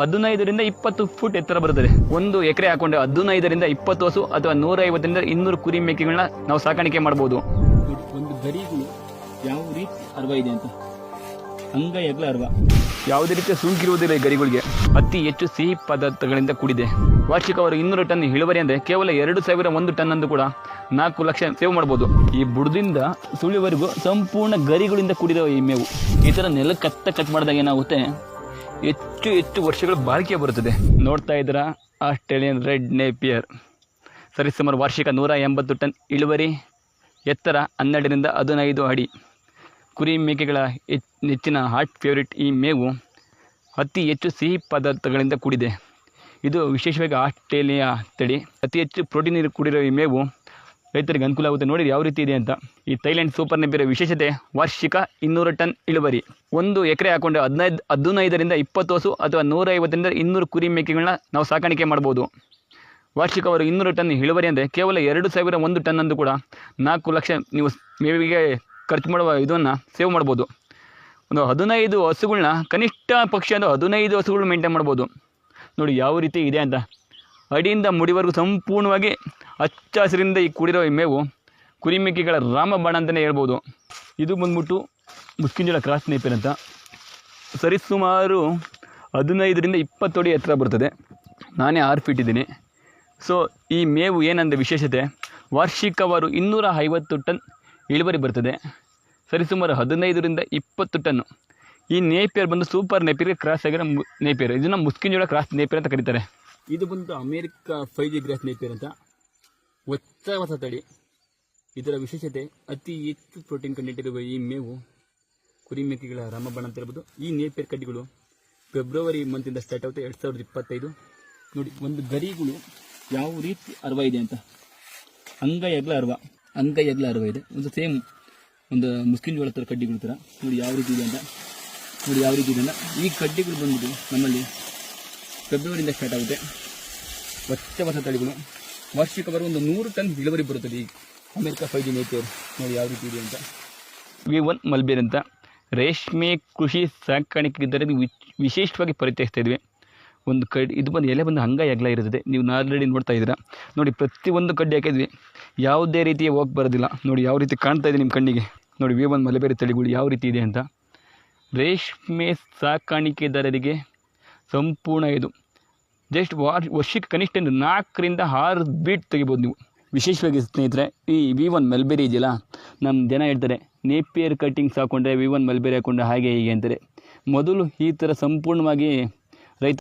ಹದಿನೈದರಿಂದ ಇಪ್ಪತ್ತು ಫುಟ್ ಎತ್ತರ ಬರುತ್ತದೆ. ಒಂದು ಎಕರೆ ಹಾಕೊಂಡ್ರೆ ಹದಿನೈದರಿಂದ ಇಪ್ಪತ್ತು ಹಸು ಅಥವಾ ನೂರ ಐವತ್ತರಿಂದ ಇನ್ನೂರು ಕುರಿ ಮೇಕೆಗಳನ್ನ ನಾವು ಸಾಕಾಣಿಕೆ ಮಾಡಬಹುದು ಒಂದು ಗರಿಗಳು ಯಾವ ರೀತಿ ಅರ್ವ ಇದೆ ಅಂತ? ಅಂಗ ಎಗ್ಲ ಅರ್ವ. ಯಾವುದೇ ರೀತಿಯ ಸುಂಕಿರುವುದಿಲ್ಲ ಈ ಗರಿಗಳಿಗೆ. ಅತಿ ಹೆಚ್ಚು ಸಿಹಿ ಪದಾರ್ಥಗಳಿಂದ ಕೂಡಿದೆ. ವಾರ್ಷಿಕ ಅವರು ಇನ್ನೂರು ಟನ್ ಇಳುವರಿ ಅಂದರೆ ಕೇವಲ ಎರಡು ಸಾವಿರ ಒಂದು ಟನ್ ಅಂದು ಕೂಡ ನಾಲ್ಕು ಲಕ್ಷ ಸೇವ್ ಮಾಡ್ಬೋದು. ಈ ಬುಡದಿಂದ ಸುಳಿವರೆಗೂ ಸಂಪೂರ್ಣ ಗರಿಗಳಿಂದ ಕೂಡಿರೋ ಈ ಮೇವು. ಈ ಥರ ನೆಲ ಕತ್ತ ಕಟ್ ಮಾಡಿದಾಗ ಏನಾಗುತ್ತೆ? ಹೆಚ್ಚು ಹೆಚ್ಚು ವರ್ಷಗಳು ಬಾಳಿಕೆ ಬರುತ್ತದೆ. ನೋಡ್ತಾ ಇದ್ದೀರಾ, ಆಸ್ಟ್ರೇಲಿಯನ್ ರೆಡ್ ನೇಪಿಯರ್. ಸರಿಸುಮಾರು ವಾರ್ಷಿಕ ನೂರ ಎಂಬತ್ತು ಟನ್ ಇಳುವರಿ, ಎತ್ತರ ಹನ್ನೆರಡರಿಂದ ಹದಿನೈದು ಅಡಿ. ಕುರಿ ಮೇಕೆಗಳ ಹೆಚ್ಚಿನ ಹಾಟ್ ಫೇವ್ರೇಟ್ ಈ ಮೇವು ಅತಿ ಹೆಚ್ಚು ಸಿಹಿ ಪದಾರ್ಥಗಳಿಂದ ಕೂಡಿದೆ. ಇದು ವಿಶೇಷವಾಗಿ ಆಸ್ಟ್ರೇಲಿಯಾ ತಳಿ. ಅತಿ ಹೆಚ್ಚು ಪ್ರೋಟೀನ್ ಕೂಡಿರೋ ಈ ಮೇವು ರೈತರಿಗೆ ಅನುಕೂಲ ಆಗುತ್ತೆ. ನೋಡಿ ಯಾವ ರೀತಿ ಇದೆ ಅಂತ. ಈ ಥೈಲ್ಯಾಂಡ್ ಸೂಪರ್ ನೆಪಿರೋ ವಿಶೇಷತೆ, ವಾರ್ಷಿಕ ಇನ್ನೂರು ಟನ್ ಇಳುವರಿ. ಒಂದು ಎಕರೆ ಹಾಕೊಂಡು ಹದಿನೈದು, ಹದಿನೈದರಿಂದ ಇಪ್ಪತ್ತು ಹಸು ಅಥವಾ ನೂರೈವತ್ತರಿಂದ ಇನ್ನೂರು ಕುರಿ ಮೇಕೆಗಳನ್ನ ನಾವು ಸಾಕಾಣಿಕೆ ಮಾಡ್ಬೋದು. ವಾರ್ಷಿಕ ಅವರು ಇನ್ನೂರು ಟನ್ ಇಳುವರಿ ಅಂದರೆ ಕೇವಲ ಎರಡು ಸಾವಿರ ಒಂದು ಟನ್ ಅಂದು ಕೂಡ ನಾಲ್ಕು ಲಕ್ಷ ನೀವು ಮೇವಿಗೆ ಖರ್ಚು ಮಾಡುವ ಇದನ್ನು ಸೇವ್ ಮಾಡ್ಬೋದು. ಒಂದು ಹದಿನೈದು ಹಸುಗಳನ್ನ ಕನಿಷ್ಠ ಪಕ್ಷ ಅಂದರೆ ಹದಿನೈದು ಹಸುಗಳು ಮೇಂಟೈನ್ ಮಾಡ್ಬೋದು. ನೋಡಿ ಯಾವ ರೀತಿ ಇದೆ ಅಂತ. ಅಡಿಯಿಂದ ಮುಡಿವರೆಗೂ ಸಂಪೂರ್ಣವಾಗಿ ಹಚ್ಚ ಹಸಿರಿಂದ ಈ ಕೂಡಿರೋ ಈ ಮೇವು ಕುರಿಮಿಕ್ಕಿಗಳ ರಾಮಬಾಣ ಅಂತಲೇ ಹೇಳ್ಬೋದು. ಇದು ಬಂದ್ಬಿಟ್ಟು ಮುಸ್ಕಿಂಜಳ ಕ್ರಾಸ್ ನೇಪಿನ ಅಂತ. ಸರಿಸುಮಾರು ಹದಿನೈದರಿಂದ ಇಪ್ಪತ್ತು ಅಡಿ ಎತ್ತರ ಬರ್ತದೆ. ನಾನೇ ಆರು ಫೀಟ್ ಇದ್ದೀನಿ. ಸೊ ಈ ಮೇವು ಏನಂದ ವಿಶೇಷತೆ? ವಾರ್ಷಿಕವಾರು ಇನ್ನೂರ ಐವತ್ತು ಟನ್ ಇಳುವರಿ ಬರ್ತದೆ. ಸರಿಸುಮಾರು ಹದಿನೈದರಿಂದ ಇಪ್ಪತ್ತು ಟನ್ನು ಈ ನೇಪಿಯರ್ ಬಂದು ಸೂಪರ್ ನೇಪಿಯರ್ಗೆ ಕ್ರಾಸ್ ಆಗಿರೋ ನೇಪಿಯರ್. ಇದನ್ನು ಮುಸ್ಕಿಂಜೋಳ ಕ್ರಾಸ್ ನೇಪಿಯರ್ ಅಂತ ಕರೀತಾರೆ. ಇದು ಬಂದು America five G grass Napier ಅಂತ. ಹೊಸ ತಳಿ ಇದರ ವಿಶೇಷತೆ, ಅತಿ ಹೆಚ್ಚು ಪ್ರೋಟೀನ್ ಕಂಟೆಂಟ್ ಇರುವ ಈ ಮೇವು ಕುರಿ ಮೇಕೆಗಳ ರಾಮಬಾಣ ಅಂತ ಹೇಳ್ಬೋದು. ಈ ನೇಪಿಯರ್ ಕಡ್ಡಿಗಳು ಫೆಬ್ರವರಿ ಮಂತಿಂದ ಸ್ಟಾರ್ಟ್ ಆಗುತ್ತೆ ಎರಡು ಸಾವಿರದ ಇಪ್ಪತ್ತೈದು. ನೋಡಿ, ಒಂದು ಗರಿಗಳು ಯಾವ ರೀತಿ ಅರ್ವ ಇದೆ ಅಂತ. ಅಂಗ ಎಗ್ಲ ಅರ್ವ. ಅಂಗ ಎಗ್ಲ ಅರ್ವ ಇದೆ. ಒಂದು ಸೇಮ್ ಒಂದು ಮುಸ್ಲಿಂ ಜೋಳ ಥರ ಕಡ್ಡಿಗಳು ಥರ ನೋಡಿ, ಯಾವ ರೀತಿ ಇದೆ ಅಂತ. ನೋಡಿ, ಯಾವ ರೀತಿ ಇದೆ ಅಂತ. ಈ ಕಡ್ಡಿಗಳು ಬಂದ್ಬಿಟ್ಟು ನಮ್ಮಲ್ಲಿ ಫೆಬ್ರವರಿಯಿಂದ ಸ್ಟಾರ್ಟ್ ಆಗುತ್ತೆ. ಹೊಸ ಹೊಸ ತಳಿಗಳು. ವಾರ್ಷಿಕ ಬರುವ ಒಂದು ನೂರು ಟನ್ ಇಳುವರಿ ಬರುತ್ತದೆ. ಈ ಅಮೆರಿಕ ಫೈವ್ ಜಿ ನೇಪಿಯರ್ ನೋಡಿ ಯಾವ ರೀತಿ ಇದೆ ಅಂತ. ವಿ ಒನ್ ಮಲ್ಬೇರ್ ಅಂತ. ರೇಷ್ಮೆ ಕೃಷಿ ಸಾಕಾಣಿಕೆ ಇದರಲ್ಲಿ ವಿಶ್- ವಿಶೇಷವಾಗಿ ಪರಿಚಯಿಸ್ತಾ ಇದ್ವಿ. ಒಂದು ಕಡ್ಡಿ ಇದು ಬಂದು ಎಲೆ ಬಂದು ಹಂಗ ಎಗ್ಲ ಇರುತ್ತದೆ. ನೀವು ಆಲ್ರೆಡಿ ನೋಡ್ತಾ ಇದ್ದೀರಾ. ನೋಡಿ ಪ್ರತಿಯೊಂದು ಕಡ್ಡಿ ಹಾಕಿದ್ವಿ. ಯಾವುದೇ ರೀತಿಯ ಹೋಗಿ ಬರೋದಿಲ್ಲ. ನೋಡಿ ಯಾವ ರೀತಿ ಕಾಣ್ತಾ ಇದೆ ನಿಮ್ಮ ಕಣ್ಣಿಗೆ. ನೋಡಿ ವಿ ಒನ್ ಮಲ್ಬೇರಿ ತಳಿಗಳು ಯಾವ ರೀತಿ ಇದೆ ಅಂತ. ರೇಷ್ಮೆ ಸಾಕಾಣಿಕೆದಾರರಿಗೆ ಸಂಪೂರ್ಣ ಇದು. ಜಸ್ಟ್ ವಾರ್ ವರ್ಷಕ್ಕೆ ಕನಿಷ್ಠ ಒಂದು ನಾಲ್ಕರಿಂದ ಆರು ಬೀಟ್ ತೆಗಿಬೋದು ನೀವು. ವಿಶೇಷವಾಗಿ ಸ್ನೇಹಿತರೆ, ಈ ವಿ ಒನ್ ಮಲ್ಬೆರಿ ಇದೆಯಲ್ಲ ನಮ್ಮ ಜನ ಹೇಳ್ತಾರೆ ನೇಪಿಯರ್ ಕಟ್ಟಿಂಗ್ಸ್ ಹಾಕೊಂಡ್ರೆ ವಿ ಒನ್ ಮಲ್ಬೆರಿ ಹಾಕ್ಕೊಂಡ್ರೆ ಹಾಗೆ ಹೀಗೆ ಅಂತಾರೆ. ಮೊದಲು ಈ ಥರ ಸಂಪೂರ್ಣವಾಗಿ